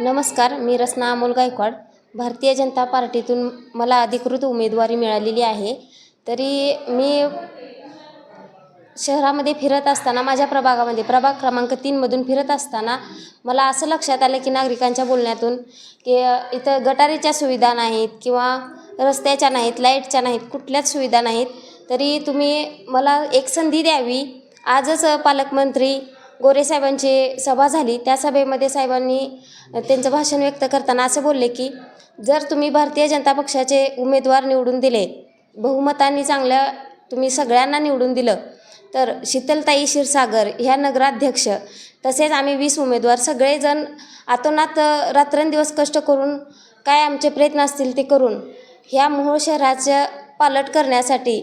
नमस्कार मी रसना अमोल गायकवाड. भारतीय जनता पार्टीतून मला अधिकृत उमेदवारी मिळालेली आहे. तरी मी शहरामध्ये फिरत असताना माझ्या प्रभागामध्ये प्रभाग क्रमांक तीनमधून फिरत असताना मला असं लक्षात आलं की नागरिकांच्या बोलण्यातून की इथं गटारीच्या सुविधा नाहीत किंवा रस्त्याच्या नाहीत लाईटच्या नाहीत कुठल्याच सुविधा नाहीत. तरी तुम्ही मला एक संधी द्यावी. आजच पालकमंत्री गोरेसाहेबांची सभा झाली. त्या सभेमध्ये साहेबांनी त्यांचं भाषण व्यक्त करताना असं बोलले की जर तुम्ही भारतीय जनता पक्षाचे उमेदवार निवडून दिले बहुमतांनी चांगल्या तुम्ही सगळ्यांना निवडून दिलं तर शीतलताई क्षीरसागर ह्या नगराध्यक्ष तसेच आम्ही वीस उमेदवार सगळेजण आतोनात रात्रंदिवस कष्ट करून काय आमचे प्रयत्न असतील ते करून ह्या मोहोळ शहराचं पालट करण्यासाठी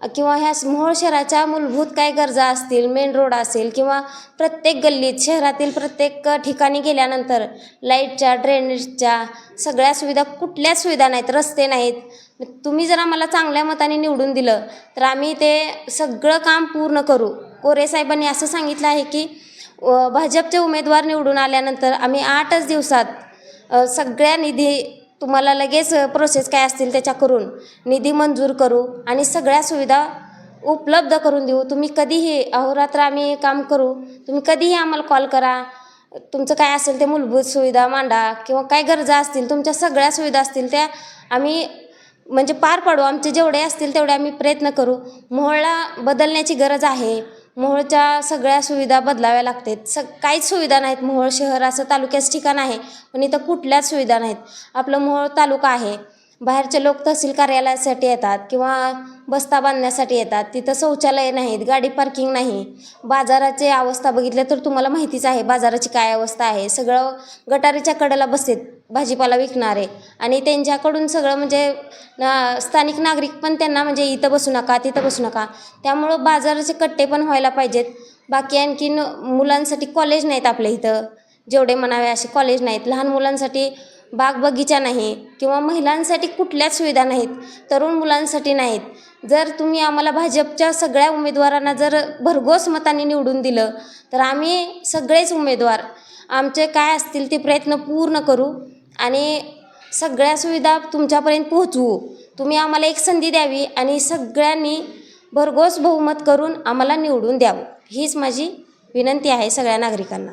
किंवा ह्या मोहोळ शहराच्या मूलभूत काय गरजा असतील मेन रोड असेल किंवा प्रत्येक गल्लीत शहरातील प्रत्येक ठिकाणी गेल्यानंतर लाईटच्या ड्रेनेजच्या सगळ्या सुविधा कुठल्याच सुविधा नाहीत रस्ते नाहीत. तुम्ही जर आम्हाला चांगल्या मताने निवडून दिलं तर आम्ही ते सगळं काम पूर्ण करू. कोरे साहेबांनी असं सांगितलं आहे की भाजपचे उमेदवार निवडून आल्यानंतर आम्ही आठच दिवसात सगळ्या निधी तुम्हाला लगेच प्रोसेस काय असतील त्याच्या करून निधी मंजूर करू आणि सगळ्या सुविधा उपलब्ध करून देऊ. तुम्ही कधीही अहोरात्र आम्ही काम करू. तुम्ही कधीही आम्हाला कॉल करा. तुमचं काय असेल ते मूलभूत सुविधा मांडा किंवा काय गरजा असतील तुमच्या सगळ्या सुविधा असतील त्या आम्ही म्हणजे पार पाडू. आमचे जेवढे असतील तेवढे आम्ही प्रयत्न करू. मोहळा बदलण्याची गरज आहे. मोहोळच्या सगळ्या सुविधा बदलाव्या लागतात. स काहीच सुविधा नाहीत. मोहोळ शहर असं तालुक्याचं ठिकाण आहे. पण इथं कुठल्याच सुविधा नाहीत. आपलं मोहोळ तालुका आहे. बाहेरचे लोक तहसील कार्यालयासाठी येतात किंवा बस्ता बांधण्यासाठी येतात. तिथं शौचालय नाहीत गाडी पार्किंग नाही. बाजाराची अवस्था बघितल्या तर तुम्हाला माहितीच आहे बाजाराची काय अवस्था आहे. सगळं गटारीच्या कडेला बसतात भाजीपाला विकणारे. आणि त्यांच्याकडून सगळं म्हणजे ना स्थानिक नागरिक पण त्यांना म्हणजे इथं बसू नका तिथं बसू नका. त्यामुळं बाजाराचे कट्टे पण व्हायला पाहिजेत. बाकी आणखीन मुलांसाठी कॉलेज नाहीत आपल्या इथं. जेवढे म्हणावे असे कॉलेज नाहीत. लहान मुलांसाठी बागबगीचा नाही किंवा महिलांसाठी कुठल्याच सुविधा नाहीत तरुण मुलांसाठी नाहीत. जर तुम्ही आम्हाला भाजपच्या सगळ्या उमेदवारांना जर भरघोस मताने निवडून दिलं तर आम्ही सगळेच उमेदवार. आमचे काय असतील ते प्रयत्न पूर्ण करू आणि सगळ्या सुविधा तुमच्यापर्यंत पोहोचवू. तुम्ही आम्हाला एक संधी द्यावी आणि सगळ्यांनी भरघोस बहुमत करून आम्हाला निवडून द्यावं. हीच माझी विनंती आहे सगळ्या नागरिकांना.